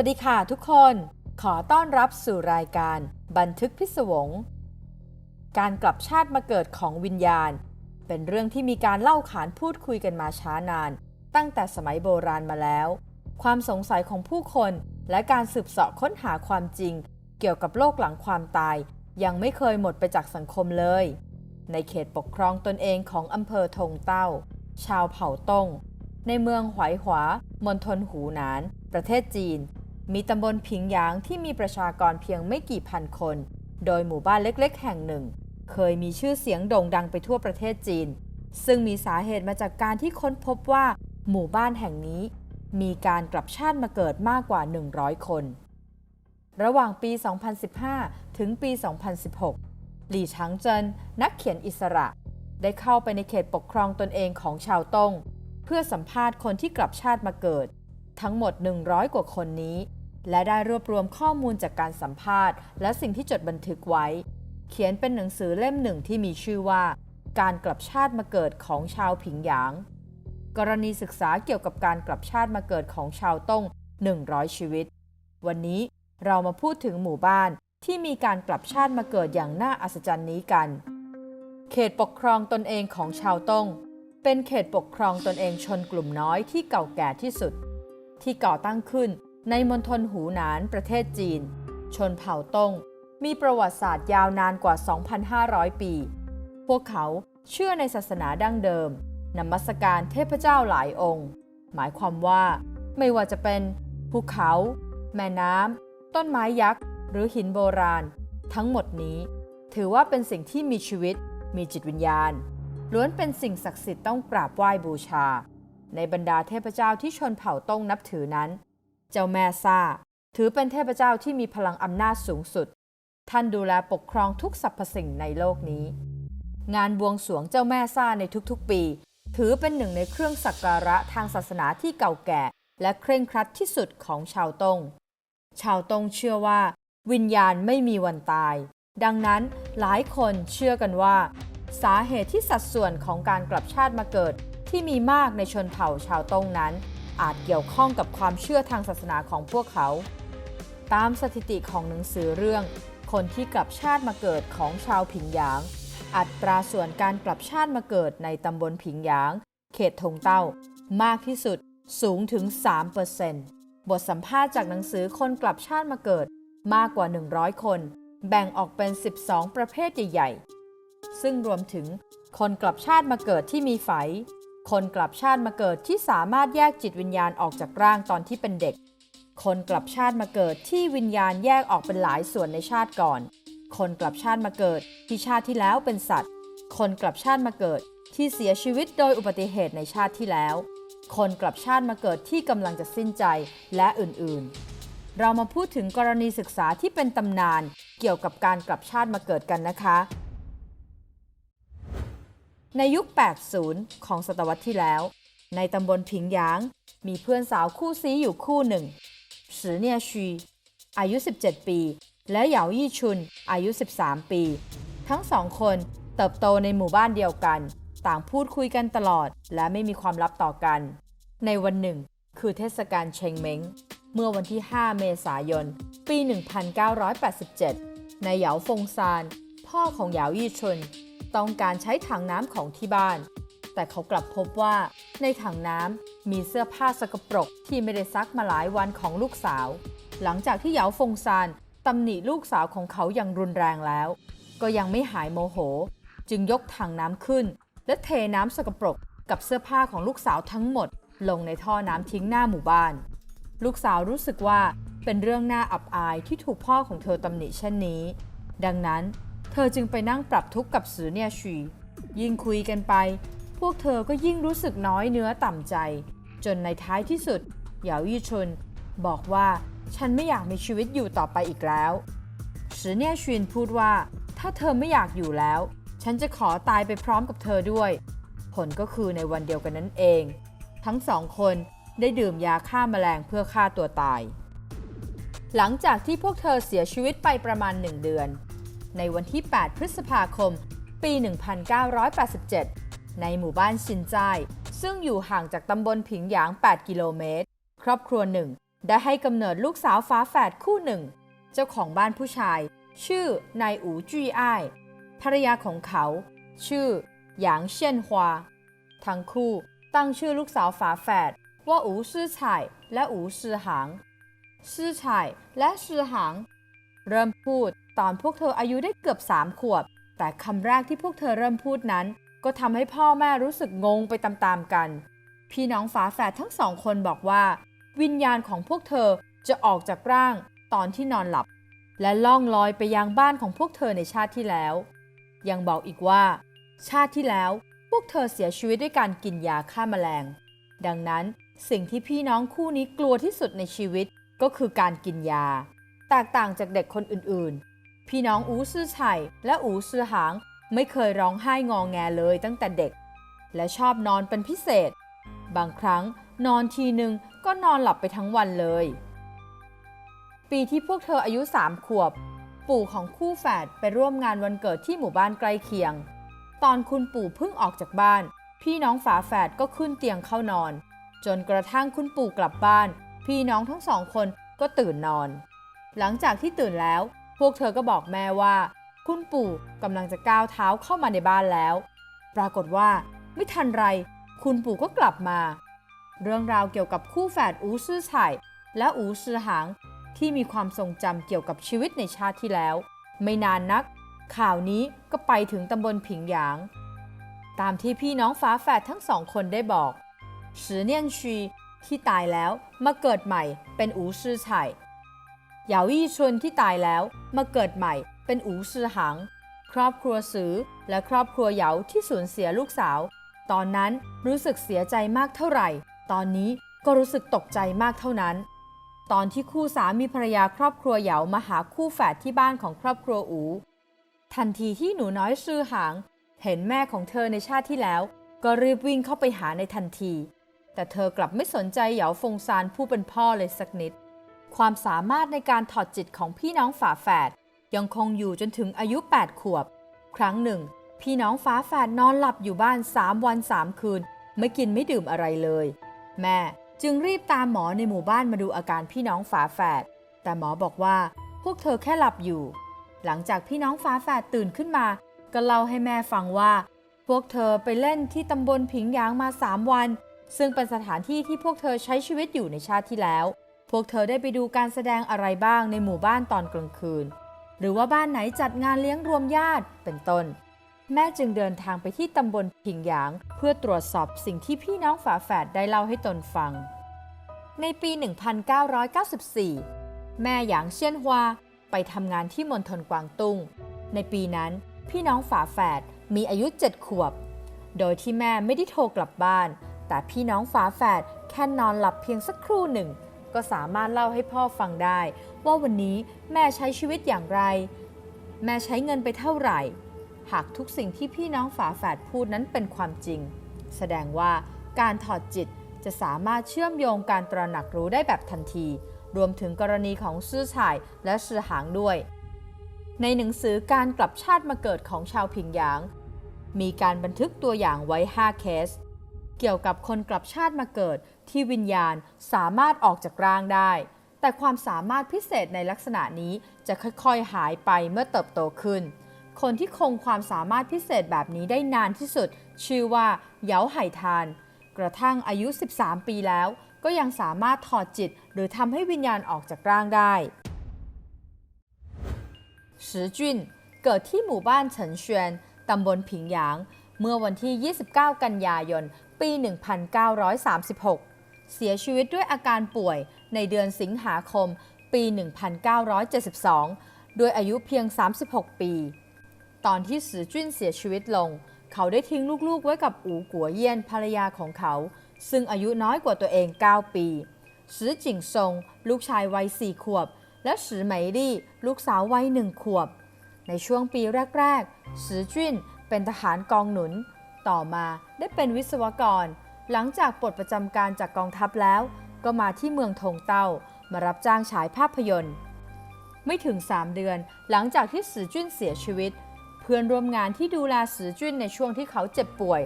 วัสดีค่ะทุกคน ขอต้อนรับสู่รายการ บันทึกพิศวง การกลับชาติมาเกิดของวิญญาณ เป็นเรื่องที่มีการเล่าขานพูดคุยกันมาช้านาน ตั้งแต่สมัยโบราณมาแล้ว ความสงสัยของผู้คนและการสืบเสาะค้นหาความจริง เกี่ยวกับโลกหลังความตาย ยังไม่เคยหมดไปจากสังคมเลย ในเขตปกครองตนเองของอำเภอทงเต้า ชาวเผ่าต้ง ในเมืองหวายหวามณฑลหูหนาน ประเทศจีน มีตำบลผิงหยางที่มีประชากรเพียงไม่กี่พันคน โดยหมู่บ้านเล็กๆ แห่งหนึ่ง เคยมีชื่อเสียงโด่งดังไปทั่วประเทศจีน ซึ่งมีสาเหตุมาจากการที่ค้นพบว่า หมู่บ้านแห่งนี้ มีการกลับชาติมาเกิดมากกว่า 100 คน ระหว่างปี 2015 ถึงปี 2016 หลี่ชางเจินนักเขียนอิสระ ได้เข้าไปในเขตปกครองตนเองของชาวตงเพื่อสัมภาษณ์คนที่กลับชาติมาเกิด ทั้งหมด 100 กว่าคนนี้ และได้รวบรวมข้อมูลจากการสัมภาษณ์ และสิ่งที่จดบันทึกไว้ เขียนเป็นหนังสือเล่มหนึ่งที่มีชื่อว่า การกลับชาติมาเกิดของชาวผิงหยาง กรณีศึกษาเกี่ยวกับการกลับชาติมาเกิดของชาวต้ง 100 ชีวิต วันนี้เรามาพูดถึงหมู่บ้านที่มีการกลับชาติมาเกิดอย่างน่าอัศจรรย์นี้กัน เขตปกครองตนเองของชาวต้ง เป็นเขตปกครองตนเองชนกลุ่มน้อยที่เก่าแก่ที่สุด ที่ก่อตั้งขึ้น ในมณฑลหูหนานประเทศจีน ชนเผ่าต้ง มีประวัติศาสตร์ยาวนานกว่า 2,500 ปี พวกเขาเชื่อในศาสนาดั้งเดิมนมัสการเทพเจ้าหลายองค์ หมายความว่า ไม่ว่าจะเป็นภูเขา แม่น้ำต้นไม้ยักษ์ หรือหินโบราณ ทั้งหมดนี้ ถือว่าเป็นสิ่งที่มีชีวิต มีจิตวิญญาณ ล้วนเป็นสิ่งศักดิ์สิทธิ์ต้องกราบไหว้บูชา ในบรรดาเทพเจ้าที่ชนเผ่าต้งนับถือนั้น จ้าแม่ซาถือเป็นเทพเจ้าที่มีพลังอำนาจสูงสุด ท่านดูแลปกครองทุกสรรพสิ่งในโลกนี้ งานบวงสรวงเจ้าแม่ซาในทุกๆ ปี ถือเป็นหนึ่งในเครื่องสักการะทางศาสนาที่เก่าแก่ และเคร่งครัดที่สุดของชาวตง ชาวตงเชื่อว่า วิญญาณไม่มีวันตาย ดังนั้นหลายคนเชื่อกันว่า สาเหตุที่สัดส่วนของการกลับชาติมาเกิดที่มีมากในชนเผ่าชาวตงนั้น อาจเกี่ยวข้องกับความเชื่อทางศาสนาของพวกเขา ตามสถิติของหนังสือเรื่อง คนที่กลับชาติมาเกิดของชาวผิงหยาง อัตราส่วนการกลับชาติมาเกิดในตำบลผิงหยาง เขตทงเต้า มากที่สุดสูงถึง 3%บทสัมภาษณ์จากหนังสือคนกลับชาติมาเกิดมากกว่า 100 คน แบ่งออกเป็น 12 ประเภทใหญ่ ๆ ซึ่งรวมถึงคนกลับชาติมาเกิดที่มีไฝ คนกลับชาติมาเกิดที่สามารถแยกจิตวิญญาณออกจากร่างตอนที่เป็นเด็ก คนกลับชาติมาเกิดที่วิญญาณแยกออกเป็นหลายส่วนในชาติก่อน คนกลับชาติมาเกิดที่ชาติที่แล้วเป็นสัตว์ คนกลับชาติมาเกิดที่เสียชีวิตโดยอุบัติเหตุในชาติที่แล้ว คนกลับชาติมาเกิดที่กำลังจะสิ้นใจและอื่นๆ เรามาพูดถึงกรณีศึกษาที่เป็นตำนานเกี่ยวกับการกลับชาติมาเกิดกันนะคะ ในยุค 80 ของศตวรรษที่แล้ว ในตำบลผิงหยาง มีเพื่อนสาวคู่ซีอยู่คู่หนึ่งสือเนียชีอายุ 17 ปี และเหยายี่ชุน อายุ 13 ปี ทั้งสองคนเติบโตในหมู่บ้านเดียวกัน ต่างพูดคุยกันตลอด และไม่มีความลับต่อกัน ในวันหนึ่ง คือเทศกาลเชงเม้ง เมื่อวันที่ 5 เมษายน ปี 1987ในเหยาฟงซาน พ่อของเหยายี่ชุน ต้องการใช้ถังน้ำของที่บ้าน แต่เขากลับพบว่า ในถังน้ำมีเสื้อผ้าสกปรกที่ไม่ได้ซักมาหลายวันของลูกสาว หลังจากที่เหยาฟงซานตำหนิลูกสาวของเขาอย่างรุนแรงแล้ว ก็ยังไม่หายโมโห จึงยกถังน้ำขึ้น และเทน้ำสกปรกกับเสื้อผ้าของลูกสาวทั้งหมด ลงในท่อน้ำทิ้งหน้าหมู่บ้าน ลูกสาวรู้สึกว่าเป็นเรื่องน่าอับอายที่ถูกพ่อของเธอตำหนิเช่นนี้ ดังนั้น เธอจึงไปนั่งปรับทุกข์กับสือเนียชียิ่งคุยกันไป พวกเธอก็ยิ่งรู้สึกน้อยเนื้อต่ำใจ จนในท้ายที่สุด เหยายี่ชน บอกว่าฉันไม่อยากมีชีวิตอยู่ต่อไปอีกแล้วสือเนียชินพูดว่า ถ้าเธอไม่อยากอยู่แล้ว ฉันจะขอตายไปพร้อมกับเธอด้วย ผลก็คือในวันเดียวกันนั่นเอง ทั้งสองคนได้ดื่มยาฆ่าแมลงเพื่อฆ่าตัวตาย หลังจากที่พวกเธอเสียชีวิตไปประมาณหนึ่งเดือน ในวันที่ 8 พฤษภาคม ปี 1987 ในหมู่บ้านชินจาย ซึ่งอยู่ห่างจากตำบลผิงหยาง 8 กิโลเมตร ครอบครัวหนึ่ง ได้ให้กำเนิดลูกสาวฟ้าแฝดคู่หนึ่ง เจ้าของบ้านผู้ชาย ชื่อนายอูจุยอ้าย ภรรยาของเขา ชื่อหยางเชียนฮวา ทั้งคู่ตั้งชื่อลูกสาวฝาแฝดว่าอูซื่อไฉ่และอูซื่อหางซื่อไฉ่และซื่อหาง เริ่มพูด ตอนพวกเธออายุได้เกือบสามขวบ แต่คำแรกที่พวกเธอเริ่มพูดนั้น ก็ทำให้พ่อแม่รู้สึกงงไปตามๆกัน พี่น้องฝาแฝดทั้งสองคนบอกว่า วิญญาณของพวกเธอจะออกจากร่างตอนที่นอนหลับ และล่องลอยไปยังบ้านของพวกเธอในชาติที่แล้ว ยังบอกอีกว่า ชาติที่แล้วพวกเธอเสียชีวิตด้วยการกินยาฆ่าแมลง ดังนั้นสิ่งที่พี่น้องคู่นี้กลัวที่สุดในชีวิตก็คือการกินยา แตกต่างจากเด็กคนอื่นๆ พี่น้องอูซื่อไฉและอูซื่อหางไม่เคยร้องไห้งองแงเลยตั้งแต่เด็ก และชอบนอนเป็นพิเศษ บางครั้งนอนทีหนึ่งก็นอนหลับไปทั้งวันเลย ปีที่พวกเธออายุสามขวบ ปู่ของคู่แฝดไปร่วมงานวันเกิดที่หมู่บ้านใกล้เคียง ตอนคุณปู่เพิ่งออกจากบ้าน พี่น้องฝาแฝดก็ขึ้นเตียงเข้านอน จนกระทั่งคุณปู่กลับบ้าน พี่น้องทั้งสองคนก็ตื่นนอน หลังจากที่ตื่นแล้ว พวกเธอก็บอกแม่ว่า คุณปู่กำลังจะก้าวเท้าเข้ามาในบ้านแล้ว ปรากฏว่าไม่ทันไร คุณปู่ก็กลับมา เรื่องราวเกี่ยวกับคู่แฝดอูซื่อไฉ่และอูซื่อหางที่มีความทรงจำเกี่ยวกับชีวิตในชาติที่แล้ว ไม่นานนัก ข่าวนี้ก็ไปถึงตำบลผิงหยาง ตามที่พี่น้องฟ้าแฝดทั้งสองคนได้บอกสือเนียนชีที่ตายแล้วมาเกิดใหม่เป็นอูซื่อไฉ่ เหยาอี้ชุนที่ตายแล้วมาเกิดใหม่เป็นอูซือหางครอบครัวสือและครอบครัวเหยาที่สูญเสียลูกสาว ตอนนั้นรู้สึกเสียใจมากเท่าไหร่ ตอนนี้ก็รู้สึกตกใจมากเท่านั้น ตอนที่คู่สามีภรรยาครอบครัวเหยามาหาคู่แฝดที่บ้านของครอบครัวอูทันทีที่หนูน้อยซือหาง เห็นแม่ของเธอในชาติที่แล้ว ก็รีบวิ่งเข้าไปหาในทันที แต่เธอกลับไม่สนใจเหยาฟงซานผู้เป็นพ่อเลยสักนิด ความสามารถในการถอดจิตของพี่น้องฝาแฝดยังคงอยู่จนถึงอายุ 8 ขวบ ครั้งหนึ่ง พี่น้องฟ้าแฝดนอนหลับอยู่บ้าน 3 วัน 3 คืน ไม่กินไม่ดื่มอะไรเลย แม่จึงรีบตามหมอในหมู่บ้านมาดูอาการพี่น้องฝาแฝดแต่หมอบอกว่าพวกเธอแค่หลับอยู่ หลังจากพี่น้องฟ้าแฝดตื่นขึ้นมา ก็เล่าให้แม่ฟังว่า พวกเธอไปเล่นที่ตำบลผิงยางมา 3 วัน ซึ่งเป็นสถานที่ที่พวกเธอใช้ชีวิตอยู่ในชาติที่แล้ว พวกเธอได้ไปดูการแสดงอะไรบ้างในหมู่บ้านตอนกลางคืน หรือว่าบ้านไหนจัดงานเลี้ยงรวมญาติเป็นต้น แม่จึงเดินทางไปที่ตำบลผิงหยาง เพื่อตรวจสอบสิ่งที่พี่น้องฝาแฝดได้เล่าให้ตนฟัง ในปี 1994 แม่หยางเซียนฮวาไปทำงานที่มณฑลกวางตุ้ง ในปีนั้นพี่น้องฝาแฝดมีอายุ7ขวบ โดยที่แม่ไม่ได้โทรกลับบ้าน แต่พี่น้องฝาแฝดแค่นอนหลับเพียงสักครู่หนึ่ง ก็สามารถเล่าให้พ่อฟังได้ ว่าวันนี้แม่ใช้ชีวิตอย่างไร แม่ใช้เงินไปเท่าไหร่ หากทุกสิ่งที่พี่น้องฝาแฝดพูดนั้นเป็นความจริง แสดงว่าการถอดจิตจะสามารถเชื่อมโยงการตระหนักรู้ได้แบบทันที รวมถึงกรณีของซื่อฉ่ายและซื่อหางด้วย ในหนังสือการกลับชาติมาเกิดของชาวผิงหยาง มีการบันทึกตัวอย่างไว้ 5 เคส เกี่ยวกับคนกลับชาติมาเกิดที่วิญญาณสามารถออกจากร่างได้ แต่ความสามารถพิเศษในลักษณะนี้จะค่อยๆหายไปเมื่อเติบโตขึ้น คนที่คงความสามารถพิเศษแบบนี้ได้นานที่สุด ชื่อว่าเหยาไห่ทาน กระทั่งอายุ 13 ปีแล้ว ก็ยังสามารถถอดจิต หรือทำให้วิญญาณออกจากร่างได้สือจุนเกิดที่หมู่บ้านเฉินเซียนตำบลผิงหยาง เมื่อวันที่ 29 กันยายน ปี 1936 เสียชีวิตด้วยอาการป่วยในเดือนสิงหาคม ปี 1972 ด้วยอายุเพียง 36 ปี ตอนที่สือจุ้นเสียชีวิตลง เขาได้ทิ้งลูกๆไว้กับอูกัวเยี่ยนภรรยาของเขา ซึ่งอายุน้อยกว่าตัวเอง 9 ปีสือจิงซงลูกชายวัย4ขวบ และสือไหมลี่ลูกสาววัย1ขวบ ในช่วงปีแรกๆสือจุ้นเป็นทหารกองหนุน ต่อมา ได้เป็นวิศวกร หลังจากปลดประจำการจากกองทัพแล้ว ก็มาที่เมืองทงเต้ามารับจ้างฉายภาพยนตร์ ไม่ถึง 3 เดือน หลังจากที่สือจุ้นเสียชีวิต เพื่อนร่วมงานที่ดูแลสือจุ้นในช่วงที่เขาเจ็บป่วย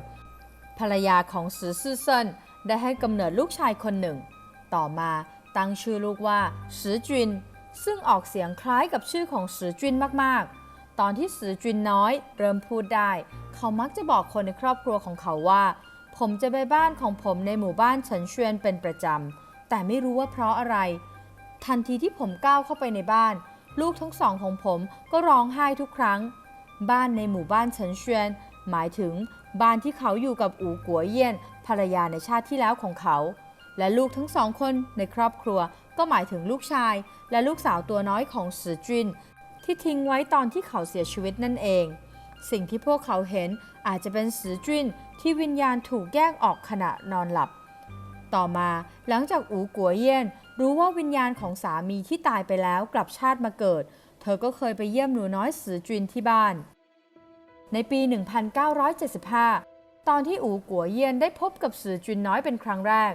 ภรรยาของสือซื่อเซินได้ให้กำเนิดลูกชายคนหนึ่ง ต่อมาตั้งชื่อลูกว่าสือจุนซึ่งออกเสียงคล้ายกับชื่อของสือจุนมากๆ ตอนที่สือจุนน้อย เริ่มพูดได้ เขามักจะบอกคนในครอบครัวของเขาว่า ผมจะไปบ้านของผมในหมู่บ้านเฉินเชวียนเป็นประจำ แต่ไม่รู้ว่าเพราะอะไร ทันทีที่ผมก้าวเข้าไปในบ้าน ลูกทั้งสองของผมก็ร้องไห้ทุกครั้ง บ้านในหมู่บ้านเฉินเชวียนหมายถึงบ้านที่เขาอยู่กับอูกัวเยี่ยน ภรรยาในชาติที่แล้วของเขา และลูกทั้งสองคนในครอบครัว ก็หมายถึงลูกชาย และลูกสาวตัวน้อยของสือจุน ที่ทิ้งไว้ตอนที่เขาเสียชีวิตนั่นเอง สิ่งที่พวกเขาเห็นอาจจะเป็นสือจุนที่วิญญาณถูกแยกออกขณะนอนหลับ ต่อมาหลังจากอูกัวเยี่ยนรู้ว่าวิญญาณของสามีที่ตายไปแล้วกลับชาติมาเกิด เธอก็เคยไปเยี่ยมหนูน้อยสือจุนที่บ้าน ในปี 1975 ตอนที่อูกัวเยี่ยนได้พบกับสือจุนน้อยเป็นครั้งแรก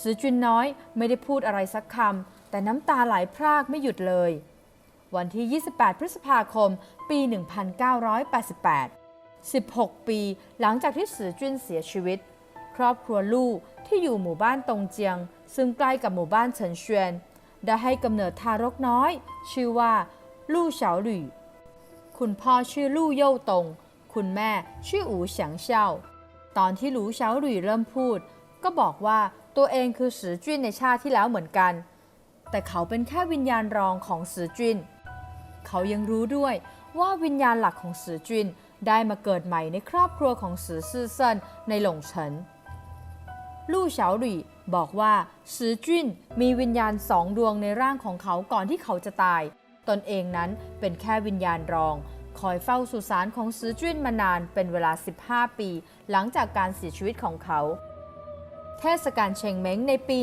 สือจุนน้อยไม่ได้พูดอะไรสักคำแต่น้ำตาไหลพรากไม่หยุดเลย วันที่ 28 พฤษภาคม ปี 1988 16 ปีหลังจากที่สือจุนเสียชีวิต ครอบครัวลู่ที่อยู่หมู่บ้านตงเจียง ซึ่งใกล้กับหมู่บ้านเฉินเชวียนได้ให้กำเนิดทารกน้อย ชื่อว่า ลู่เฉาหลี่คุณพ่อชื่อลู่เย่าตง คุณแม่ชื่ออูเฉียงเช่าตอนที่หลูเฉาหลี่เริ่มพูด ก็บอกว่าตัวเองคือสือจุนในชาติที่แล้วเหมือนกัน แต่เขาเป็นแค่วิญญาณรองของสือจุน เขายังรู้ด้วยว่าวิญญาณหลักของสือจุนได้มาเกิดใหม่ในครอบครัวของสือซื่อเซินในหลงเฉินลู่เฉาหลี่บอกว่าสือจุนมีวิญญาณสองดวงในร่างของเขาก่อนที่เขาจะตาย ตนเองนั้นเป็นแค่วิญญาณรอง คอยเฝ้าสุสานของสือจุนมานานเป็นเวลา 15 ปี หลังจากการเสียชีวิตของเขา เทศกาลเชงเม้งในปี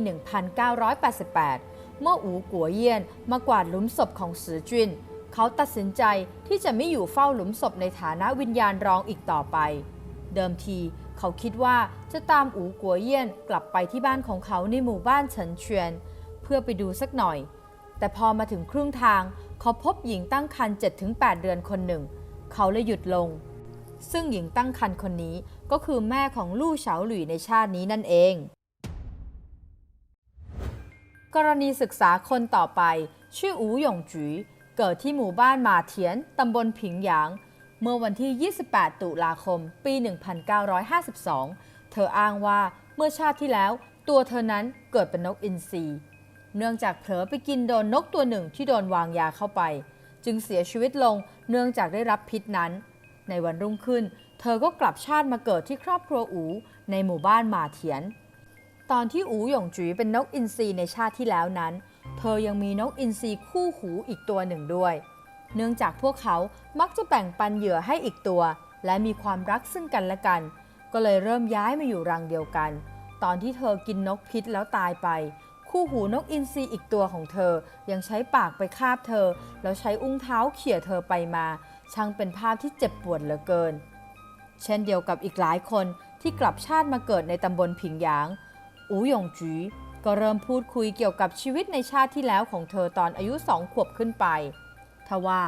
1988 เมื่ออูกัวเยียนมากวาดหลุมศพของสือจุน เขาตัดสินใจที่จะไม่อยู่เฝ้าหลุมศพในฐานะวิญญาณรองอีกต่อไป เดิมทีเขาคิดว่าจะตามอูกัวเยี่ยนกลับไปที่บ้านของเขาในหมู่บ้านเฉินเชียน เพื่อไปดูสักหน่อย แต่พอมาถึงครึ่งทาง เขาพบหญิงตั้งครรภ์7-8 เดือนคนหนึ่ง เขาเลยหยุดลง ซึ่งหญิงตั้งครรภ์คนนี้ก็คือแม่ของลู่เฉาหลี่ในชาตินี้นั่นเอง กรณีศึกษาคนต่อไป ชื่ออูหยงจุย เกิดที่หมู่บ้านหมาเทียน ตำบลผิงหยาง เมื่อวันที่ 28 ตุลาคม ปี 1952 เธออ้างว่าเมื่อชาติที่แล้ว ตัวเธอนั้นเกิดเป็นนกอินทรีเนื่องจากเผลอไปกินโดนนกตัวหนึ่งที่โดนวางยาเข้าไป จึงเสียชีวิตลงเนื่องจากได้รับพิษนั้น ในวันรุ่งขึ้น เธอก็กลับชาติมาเกิดที่ครอบครัวอูในหมู่บ้านหมาเทียน ตอนที่อูหยงจุ๋ยเป็นนกอินทรีในชาติที่แล้วนั้น เธอยังมีนกอินทรีคู่หูอีกตัวหนึ่งด้วย เนื่องจากพวกเขามักจะแบ่งปันเหยื่อให้อีกตัว และมีความรักซึ่งกันและกัน ก็เลยเริ่มย้ายมาอยู่รังเดียวกัน ตอนที่เธอกินนกพิษแล้วตายไป คู่หูนกอินทรีอีกตัวของเธอ ยังใช้ปากไปคาบเธอ แล้วใช้อุ้งเท้าเขี่ยเธอไปมา ช่างเป็นภาพที่เจ็บปวดเหลือเกิน เช่นเดียวกับอีกหลายคนที่กลับชาติมาเกิดในตำบลผิงหยาง อูหยงจี ก็เริ่มพูดคุยเกี่ยวกับชีวิตในชาติที่แล้วของเธอตอนอายุสองขวบขึ้นไป ทว่า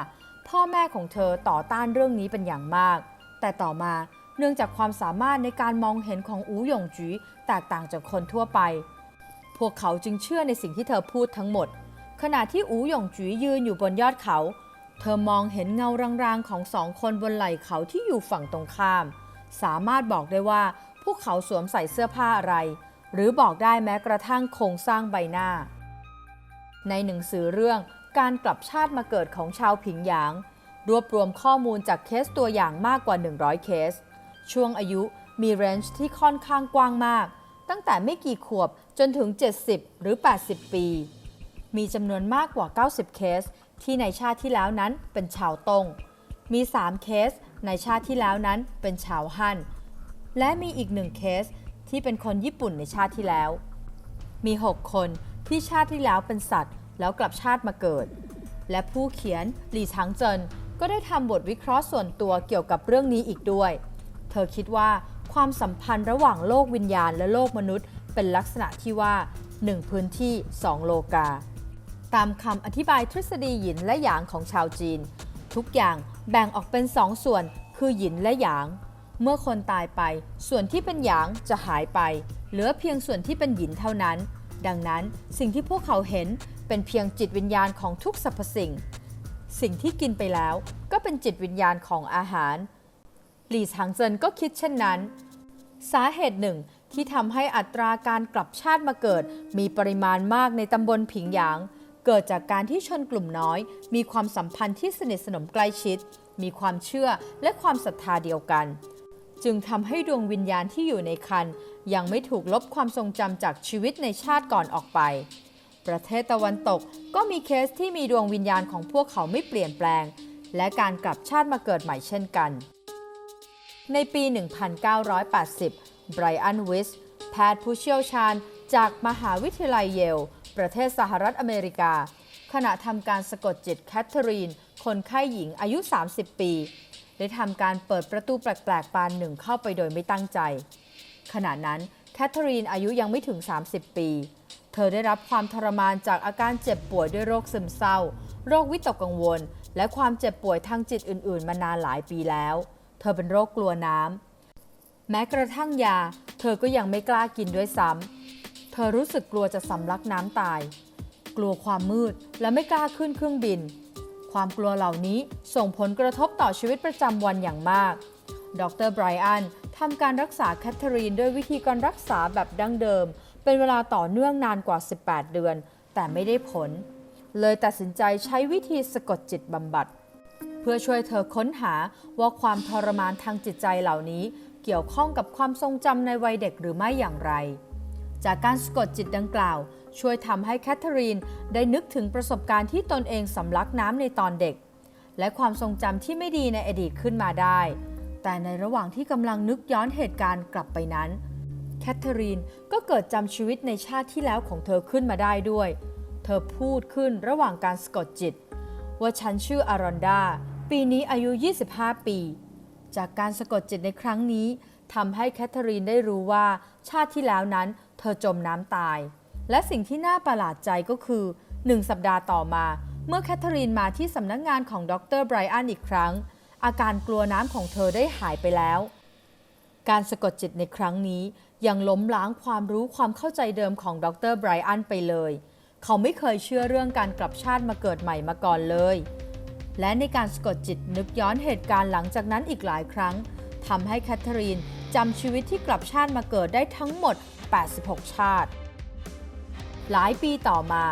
พ่อแม่ของเธอต่อต้านเรื่องนี้เป็นอย่างมาก แต่ต่อมาเนื่องจากความสามารถในการมองเห็นของอูหยงจีแตกต่างจากคนทั่วไป พวกเขาจึงเชื่อในสิ่งที่เธอพูดทั้งหมด ขณะที่อูหยงจียืนอยู่บนยอดเขา เธอมองเห็นเงารางๆของสองคนบนไหล่เขาที่อยู่ฝั่งตรงข้าม สามารถบอกได้ว่าพวกเขาสวมใส่เสื้อผ้าอะไร หรือบอกได้แม้กระทั่งโครงสร้างใบหน้า ในหนังสือเรื่องการกลับชาติมาเกิดของชาวผิงหยาง รวบรวมข้อมูลจากเคสตัวอย่างมากกว่า 100 เคส ช่วงอายุมีเรนจ์ที่ค่อนข้างกว้างมาก ตั้งแต่ไม่กี่ขวบจนถึง 70 หรือ 80 ปี มีจำนวนมากกว่า 90 เคส ที่ในชาติที่แล้วนั้นเป็นชาวตง มี 3 เคส ในชาติที่แล้วนั้นเป็นชาวฮั่น และมีอีกหนึ่งเคส ที่เป็นคนญี่ปุ่นในชาติที่แล้ว มี 6 คนที่ชาติที่แล้วเป็นสัตว์ แล้วกลับชาติมาเกิด และผู้เขียนหลี่ชางเจินก็ได้ทำบทวิเคราะห์ส่วนตัวเกี่ยวกับเรื่องนี้อีกด้วย เธอคิดว่าความสัมพันธ์ระหว่างโลกวิญญาณและโลกมนุษย์ เป็นลักษณะที่ว่า 1 พื้นที่ 2 โลกา ตามคำอธิบายทฤษฎีหยินและหยางของชาวจีน ทุกอย่างแบ่งออกเป็นสองส่วนคือหยินและหยาง เมื่อคนตายไป ส่วนที่เป็นหยางจะหายไป เหลือเพียงส่วนที่เป็นหยินเท่านั้น ดังนั้นสิ่งที่พวกเขาเห็นเป็นเพียงจิตวิญญาณของทุกสรรพสิ่ง สิ่งที่กินไปแล้วก็เป็นจิตวิญญาณของอาหาร หลี่ถังเจินก็คิดเช่นนั้น สาเหตุหนึ่งที่ทำให้อัตราการกลับชาติมาเกิด มีปริมาณมากในตำบลผิงหยาง เกิดจากการที่ชนกลุ่มน้อย มีความสัมพันธ์ที่สนิทสนมใกล้ชิด มีความเชื่อและความศรัทธาเดียวกัน จึงทำให้ดวงวิญญาณที่อยู่ในคันยังไม่ถูกลบความทรงจำจากชีวิตในชาติก่อนออกไป ประเทศตะวันตกก็มีเคสที่มีดวงวิญญาณของพวกเขาไม่เปลี่ยนแปลง และการกลับชาติมาเกิดใหม่เช่นกัน ในปี 1980 ไบรอัน วิส แพทย์ผู้เชี่ยวชาญจากมหาวิทยาลัยเยล ประเทศสหรัฐอเมริกา ขณะทำการสะกดจิตแคทเธอรีน คนไข้หญิงอายุ 30 ปี ได้ทำการเปิดประตูแปลกๆบานหนึ่งเข้าไปโดยไม่ตั้งใจ ขณะนั้นแคทเธอรีนอายุยังไม่ถึง 30 ปี เธอได้รับความทรมานจากอาการเจ็บป่วยด้วยโรคซึมเศร้า โรควิตกกังวล และความเจ็บป่วยทางจิตอื่น ๆ มานานหลายปีแล้ว เธอเป็นโรคกลัวน้ำแม้กระทั่งยา เธอก็ยังไม่กล้ากินด้วยซ้ำเธอรู้สึกกลัวจะสำลักน้ำตาย กลัวความมืดและไม่กล้าขึ้นเครื่องบิน ความกลัวเหล่านี้ส่งผลกระทบต่อชีวิตประจำวันอย่างมาก ดรไบรอันทำการรักษาแคทเธอรีนด้วยวิธีการรักษาแบบดั้งเดิม เป็นเวลาต่อเนื่องนานกว่า 18 เดือน แต่ไม่ได้ผล เลยตัดสินใจใช้วิธีสะกดจิตบำบัด เพื่อช่วยเธอค้นหาว่าความทรมานทางจิตใจเหล่านี้ เกี่ยวข้องกับความทรงจำในวัยเด็กหรือไม่อย่างไร จากการสะกดจิตดังกล่าว ช่วยทำให้แคทเธอรีนได้นึกถึงประสบการณ์ที่ตนเองสำลักน้ำในตอนเด็ก และความทรงจำที่ไม่ดีในอดีตขึ้นมาได้ แต่ในระหว่างที่กำลังนึกย้อนเหตุการณ์กลับไปนั้น แคทเธอรีนก็เกิดจำชีวิตในชาติที่แล้วของเธอขึ้นมาได้ด้วย เธอพูดขึ้นระหว่างการสะกดจิต ว่าฉันชื่ออารอนดา ปีนี้อายุ 25 ปี จากการสะกดจิตในครั้งนี้ทำให้แคทเธอรีนได้รู้ว่าชาติที่แล้วนั้น อจมน้ำตาย และสิ่งที่น่าประหลาดใจก็คือหนึ่งสัปดาห์ต่อมา เมื่อแคทเธอรีนมาที่สำนักงงานของดรไบรอันอีกครั้ง อาการกลัวน้ำของเธอได้หายไปแล้ว การสะกดจิตในครั้งนี้ยังล้มล้างความรู้ความเข้าใจเดิมของดรไบรอันไปเลย เขาไม่เคยเชื่อเรื่องการกลับชาติมาเกิดใหม่มาก่อนเลย และในการสะกดจิตนึกย้อนเหตุการณ์หลังจากนั้นอีกหลายครั้งทำให้แคทเธอรีนจำชีวิตที่กลับชาติมาเกิดได้ทั้งหมด 86 ชาติ หลายปีต่อมา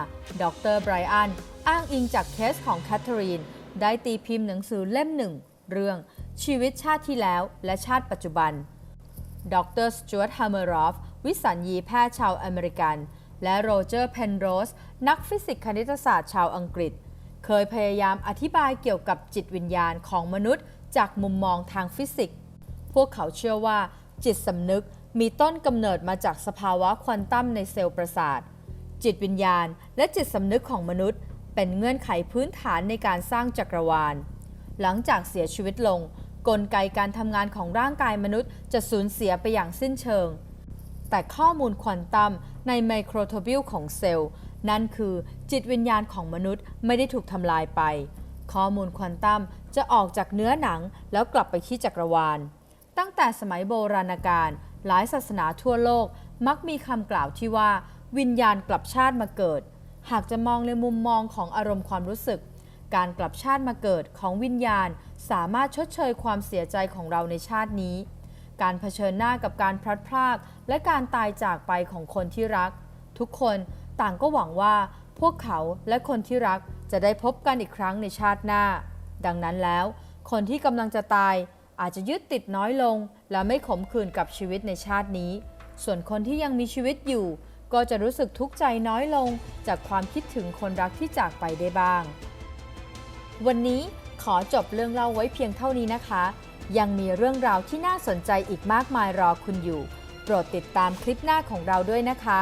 ดรไบรอันอ้างอิงจากเคสของแคทเธอรีน ได้ตีพิมพ์หนังสือเล่มหนึ่ง เรื่องชีวิตชาติที่แล้วและชาติปัจจุบัน ดรสจวตฮัมเมอรอฟ วิสัญญีแพทย์ชาวอเมริกัน และโรเจอร์เพนโรส นักฟิสิกส์คณิตศาสตร์ชาวอังกฤษ เคยพยายามอธิบายเกี่ยวกับจิตวิญญาณของมนุษย์ จากมุมมองทางฟิสิกส์ พวกเขาเชื่อว่าจิตสำนึก มีต้นกำเนิดมาจากสภาวะควอนตัมในเซลล์ประสาท จิตวิญญาณ และจิตสำนึกของมนุษย์ เป็นเงื่อนไขพื้นฐานในการสร้างจักรวาล หลังจากเสียชีวิตลง กลไกการทำงานของร่างกายมนุษย์จะสูญเสียไปอย่างสิ้นเชิง แต่ข้อมูลควอนตัมในไมโครโทบิลของเซลล์ นั่นคือจิตวิญญาณของมนุษย์ไม่ได้ถูกทำลายไป ข้อมูลควอนตัมจะออกจากเนื้อหนังแล้วกลับไปที่จักรวาล ตั้งแต่สมัยโบราณกาล หลายศาสนาทั่วโลกมักมีคำกล่าวที่ว่า วิญญาณกลับชาติมาเกิด หากจะมองในมุมมองของอารมณ์ความรู้สึก การกลับชาติมาเกิดของวิญญาณ สามารถชดเชยความเสียใจของเราในชาตินี้ การเผชิญหน้ากับการพลัดพราก และการตายจากไปของคนที่รัก ทุกคนต่างก็หวังว่าพวกเขาและคนที่รักจะได้พบกันอีกครั้งในชาติหน้า ดังนั้นแล้ว คนที่กำลังจะตายอาจจะยึดติดน้อยลง และไม่ขมขื่นกับชีวิตในชาตินี้ ส่วนคนที่ยังมีชีวิตอยู่ ก็จะรู้สึกทุกข์ใจน้อยลง จากความคิดถึงคนรักที่จากไปได้บ้าง วันนี้ขอจบเรื่องเล่าไว้เพียงเท่านี้นะคะ ยังมีเรื่องราวที่น่าสนใจอีกมากมายรอคุณอยู่ โปรดติดตามคลิปหน้าของเราด้วยนะคะ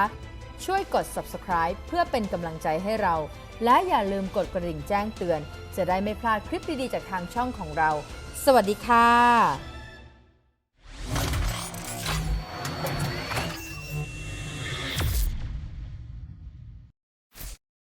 ช่วยกด subscribe เพื่อเป็นกำลังใจให้เรา และอย่าลืมกดกระดิ่งแจ้งเตือน จะได้ไม่พลาดคลิปดีๆจากทางช่องของเรา สวัสดีค่ะ